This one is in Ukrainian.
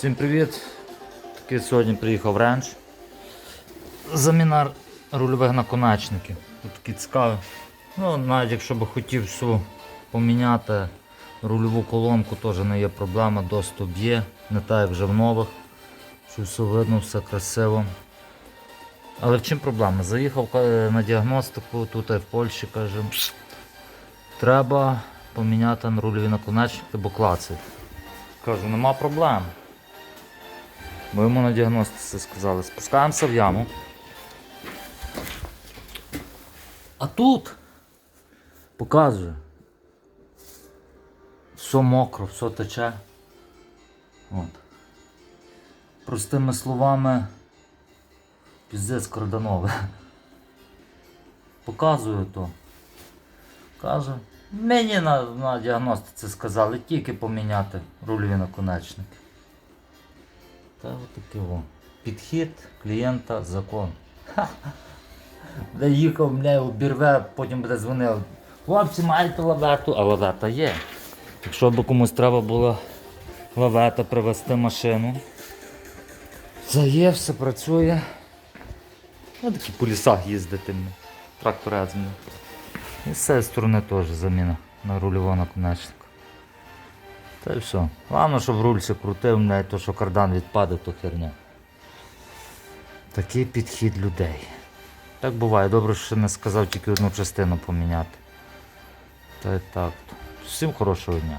Всім привіт! Таки сьогодні приїхав ренч. Заміна рульових наконечників. Тут такі цікаві. Ну, навіть якщо би хотів всю поміняти рульову колонку, теж не є проблема, досить б'є, не так як вже в нових. Що все видно, все красиво. Але в чим проблема? Заїхав е, на діагностику, тут в Польщі каже, треба поміняти рульові наконечники, бо клацають. Кажу, нема проблем. Бо йому на діагностиці сказали, спускаємося в яму. А тут показує. Все мокро, все тече. От. Простими словами, піздець карданове. Показую то. Каже, мені на, на діагностиці сказали тільки поміняти рульові наконечники. Та отаке во. Підхід клієнта закон. Ха. Їхав, мене обірве, потім буде дзвонив. Хлопці, маєте лавету, а лавета є. Якщо б комусь треба було лавета привезти машину. Це є, все працює. Я такі по лісах їздити. мені. І з цієї сторони теж заміна на рульового наконечника. Та й все. Головне, щоб руль се крутив, не то, що кардан відпаде, то херня. Такий підхід людей. Так буває, добре, що не сказав тільки одну частину поміняти. Та й так. Всім хорошого дня.